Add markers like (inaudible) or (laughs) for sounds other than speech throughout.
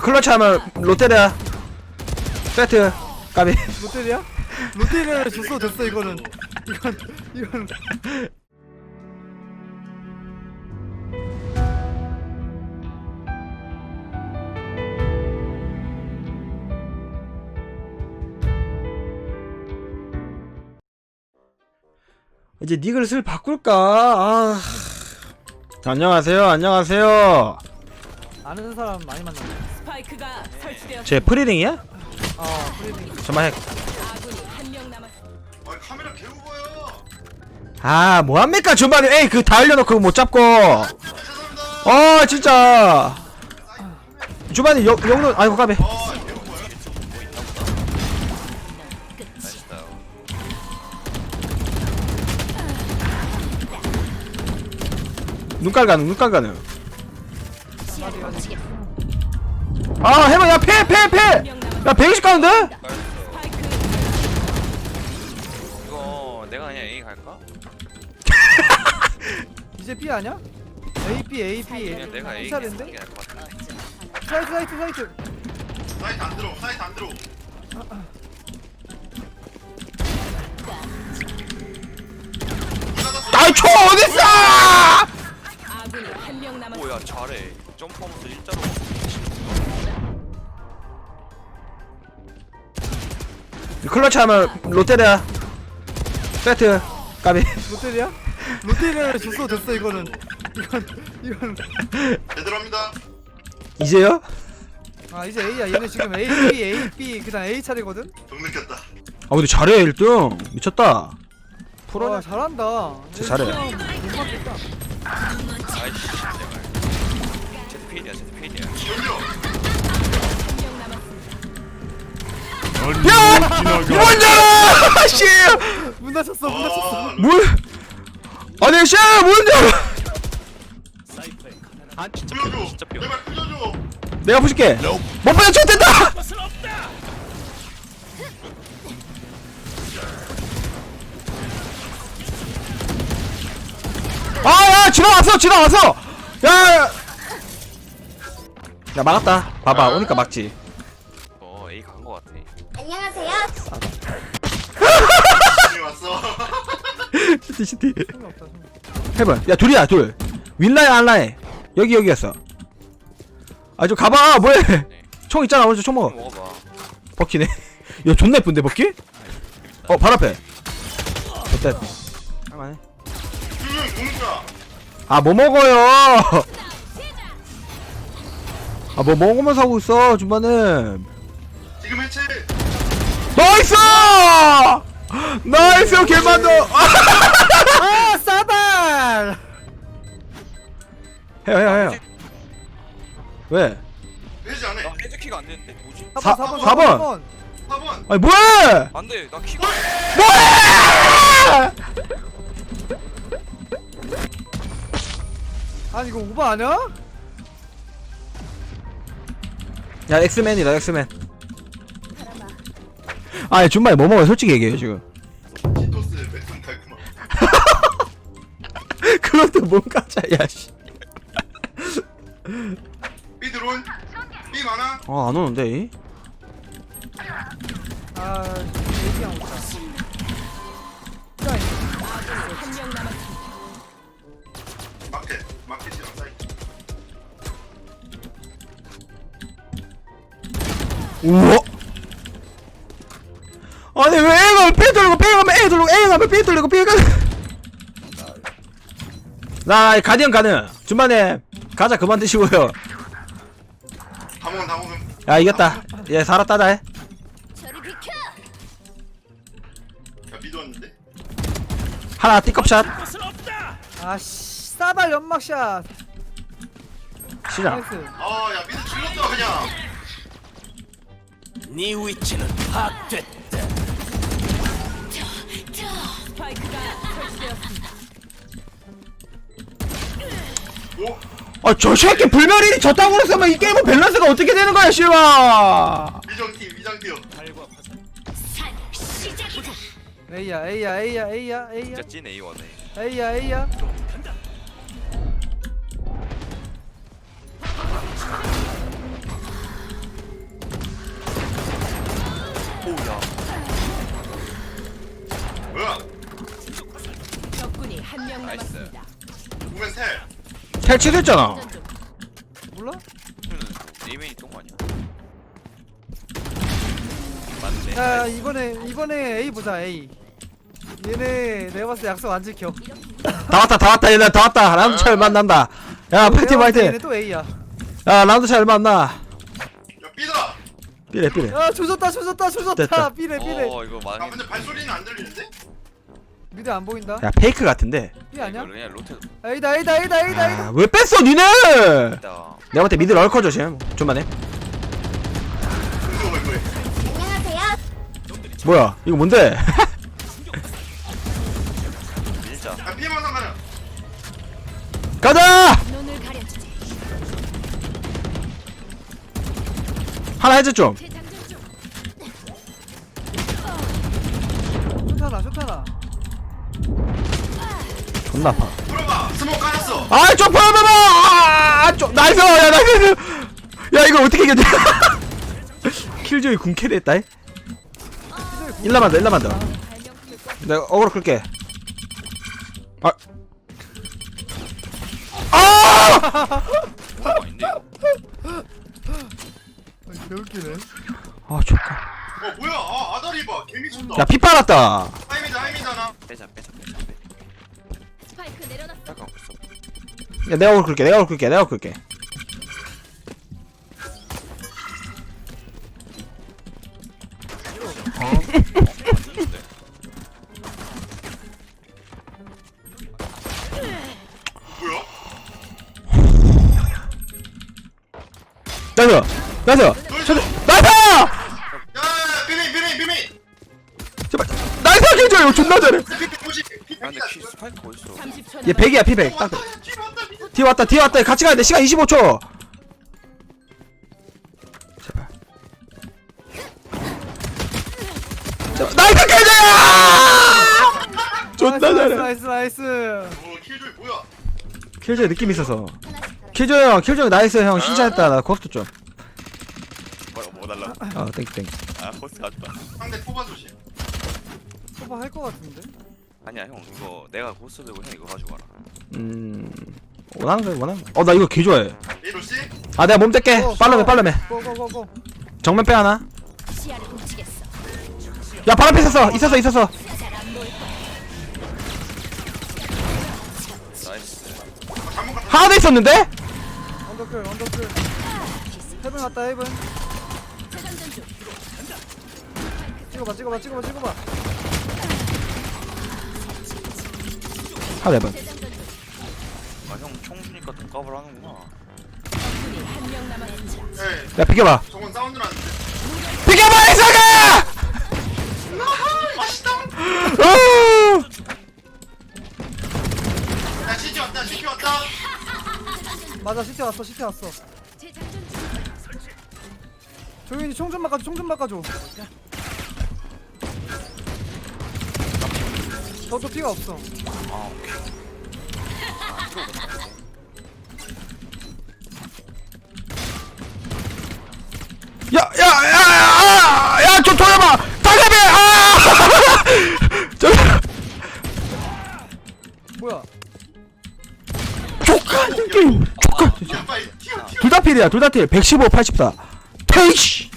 클러치 하면 롯데리아. 세트. 까비. 롯데리아? 롯데리아를 줬어 됐어 이거는. 이건 이건. 이제 닉을 슬 바꿀까? 아... 안녕하세요. 안녕하세요. 아는 사람 많이 만났네 스파이크가 설치되었. 제 프리딩이야? 어 프리딩 정말 핵. 아. 아 뭐합니까 중반에 에이 그다 알려놓고 못 잡고. 어 진짜 주반에 영 영론 아이고 까비 아. 눈깔 가능 눈깔 가능 아 해봐 야 패 패 패 야 120 가는데? 이거 내가 그냥 A 갈까? (laughs) 이제 B 아냐? A B A B 그냥 내가 A 이사인데? 가는 게 나을 것 같아. 사이트 사이트 사이트 사이트 안 들어. 사이트 안 들어. 아이 초 어딨어 아군이 한 명 남았. 오야 잘해. 점프하면서 일자로. 클러치 하면 롯데리아 세트 까비 롯데리아? 롯데리아를 줬어 됐어 이거는 이건 이건 제대로 합니다. 이제요? 아 이제 A야 얘네 지금 A B A B 그다음 A 차례거든? 정 느꼈다. 아 근데 잘해 1등 미쳤다 프로 와 잘한다 진짜 잘해. 못 맞겠다 아이씨 제발. 제트 필이야 제트 필이야. 야! 문 열어! (laughs) 씨! 문 닫혔어 문 닫혔어 아, 문 아니 씨! 문 열어! 아 진짜. 뼈 진짜 뼈. 제발. 내가 부실게 못 보여 쳤된다! 아 야 지나왔어 지나왔어 야! 야 막았다 봐봐 오니까 막지 시티 시티. 없다 해봐. 야 둘이야 둘. 윈라인 안라인 여기 여기였어. 아좀 가봐. 뭐해? 총 있잖아. 먼저 총 먹어. 좀 먹어봐. 버키네. (laughs) 야 존나 예쁜데 버키? 어 발 앞에. 어때? 할만해. 아 뭐 먹어요? 아 뭐 먹으면서 하고 있어 중반에. 지금 해체. 나이스 (gasps) 나이스 개만도 아 싸발 해요 해요 해요 왜? 안 해. 나 헤드키가 안 되는데 뭐지? 4번 사- 4번 사 번. 4번 4번. 아니 뭐해 안 돼 나 키가. 뭐해 아니 이거 오버 아냐? 야 엑스맨이다 엑스맨 아니 준반에 뭐 먹어요 솔직히 얘기해요 지금 치토스 맥슨 달콤한. 그것도 뭔 가짜야 씨. B 드론. B 많아. 아, 안 오는데, 이? 아. 마켓. 마켓이랑 사이트. 우와! 아니, 왜 A가 B 돌리고, B 가 면 A 돌리고, A 가 면 B 돌리고, B 가. 나, 가디언 가능. 중반에, 가자, 그만 드시고요. 다 먹음 다 먹음. 야, 이겼다. 얘 살았다다, 해. 저리 비켜. 야 미도 왔는데. 하나, 띠껍샷. 아씨 싸발 연막샷 시작. 나이스 아야 미도 질렀다 그냥. 스파이크가 아, 저 새끼 불멸이 저땅으로 쓰면 이 게임은 밸런스가 어떻게 되는 거야, 씨발! 위정팀 위장티어. A야 A야 A야 A야 A야 진짜 찐 A 원해. A야 A야 해체됐잖아 몰라? 에이맨이 있던 거 아니야? 맞네. 야 이번에 이번에 A 보자 A 얘네 내가 봤을 때 약속 안 지켜 다 왔다 다 왔다 얘네 다 왔다 라운드 차이 얼마 안 난다 야 파이팅 때 얘네 파이팅 또 A야 야 라운드 차이 얼마 안나 야 삐다 삐래 삐래 야 조졌다 조졌다 조졌다. 삐래 삐래 어 이거 아 망했. 근데 발소리는 안 들리는데? 미드 안 보인다? 야 페이크 같은데. 삐 아니야? 그냥 로테 A다 A다 A다 A다 A다 아, 왜 뺐어 니네? 있다. 내가 볼 때 미드 럴커 조심. 좀만 해 이거 뭐야? 이거 뭔데? 밀자. 피해망상 가자 가자! 눈을 가려주지. 하나 해줘 좀. 재장전 중. 쇼타나 쇼타나 존나 아파. 스모크 깔았어 아좀 보여봐봐 아좀 나이스 야 나이스. 야 이거 어떻게 이겼냐? (laughs) 킬조이 궁캐리 했다 일라만 일라만 더. 발명품을 꼭 내가 어그로 끌게. 아. 아! 개웃기네. 아 좋다. 어 뭐야? 아 아다리 봐 개미쳤다. 야 피 빨았다 하이미다 하이미다 야 내가 어그로 끌게 내가 어그로 끌게 내가 어그로 끌게? 나이스! 나이스! 돌죠 나이스! 야야야 비밀 비밀 비밀! 제발. 킬조이 이거 존나 잘해. 피피 보지 피피 아 근데 키 스파이크 어딨어? 30초 얘 100이야 피 100. 딱 왔다 뒤로 왔다 뒤로 뒤에 왔다 뒤에 왔다. 같이 가야 돼. 시간 25초. 제발. 제발 나이스 킬조야 존나 잘해. 나이스 나이스 오 킬조이 뭐야? 킬조이 느낌 있어서. 킬조이 형 킬조이 나이스 형. 칭찬했다. 나 고스트 좀어 뭐야 뭐 달라? 땡큐 땡큐. 아 호스 가져다. 상대 포바 조심. 소바 할것 같은데? 아니야 형. 이거 내가 호스 들고 형 이거 가지고 가라. 음 원하는 거 원하는 거어나 이거 개 좋아해. 에이로씨 아 내가 몸 뗄게. 빨라매 빨라매. 고고고고. 정면 빼 하나. 시야를 훔치겠어. 야 바로 앞에 있었어. 있었어 거야. 나이스. 하나 더 있었는데? 언더클 언더클. 헤븐 갔다 헤븐. 중. 찍어봐 찍어봐 찍어봐 찍어봐. 하나 해봐 형총 주니까 돈값을 하는구나. 적군이 한 명 남았습니다. 에이 야 비켜봐 저건 사운드 나는데 비켜봐 이사가 맛있다 어! 야 시티 왔다 시티 왔다 맞아 시티 왔어 시티 왔어. 조윤이 총 좀 바꿔줘 총 좀 바꿔줘 저도 피가 없어 아 오케이. 야 야 야야야좀 돌려봐. 달려배! 아! (laughs) 저, 뭐야? 족같은 게임! 야 빨리 튀어 튀어 둘다 필이야 둘다 필. 115, 84 페이시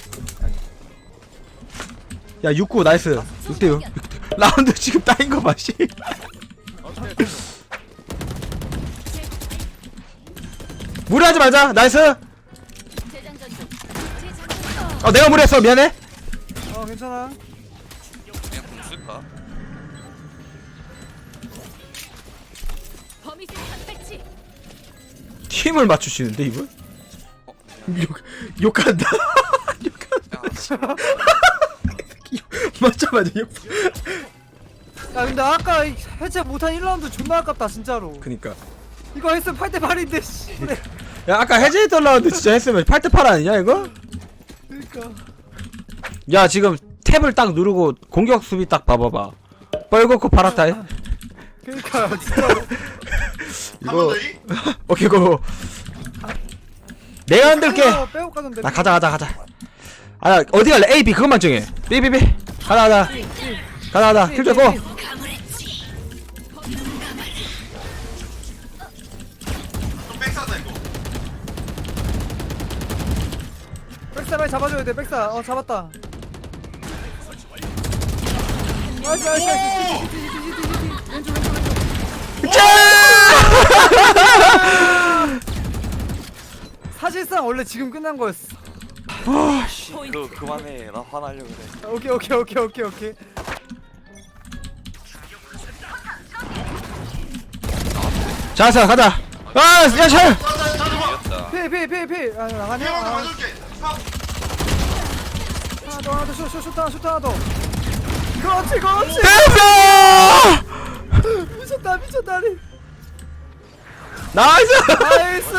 야69 나이스. 6대 6 라운드 지금 따인 거 봐 씨 무리하지 말자 나이스. 어 내가 무리했어 미안해 어 괜찮아 그냥 공 쓸까? 범위술 선배치. 팀을 맞추시는데 이분? 어 그냥 욕, 욕한다 야, (laughs) 맞자마자 욕 야 근데 아까 이 해체 못한 1라운드 존나 아깝다 진짜로 그니까 이거 했으면 8대 8인데 씨. 그래 야 아까 해제했던 라운드 진짜 했으면 8대 8 아니냐 이거? 그니까. 야 지금 탭을 딱 누르고 공격 수비 딱 봐봐봐. 뻘겋고 파랗다. 해 그니까 진짜로. (laughs) 이거 한번 (laughs) 더 오케이 고 내가 흔들게. 빼고, 가던데 나 가자 가자 가자. 아 어디 갈래? A B 그것만 정해. B B B. 가자 가자. 가자 가자. 킬줘 고 백사 빨리 잡아줘야 돼. 백사. 어 잡았다. 나이스 나이스 나이스! 사실상 원래 지금 끝난 거였어. 너 그만해. 나 화나려 그래. 오케이 오케이 오케이 오케이 오케이. 자자 가자. 아야 차 이겼다 피피피피. 아 나가냐? 아, 아, 하나 더 더슛슛 하나 슛 하나 더 그렇지 그렇지! 됐어 미쳤다 미쳤다리 나이스! 나이스!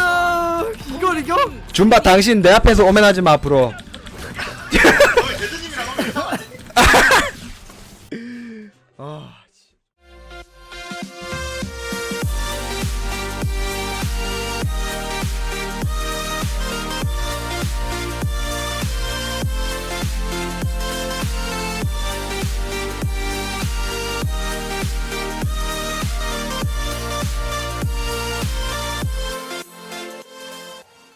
이걸 이겨? 준바 당신 내 앞에서 오면 하지 마 앞으로 (laughs)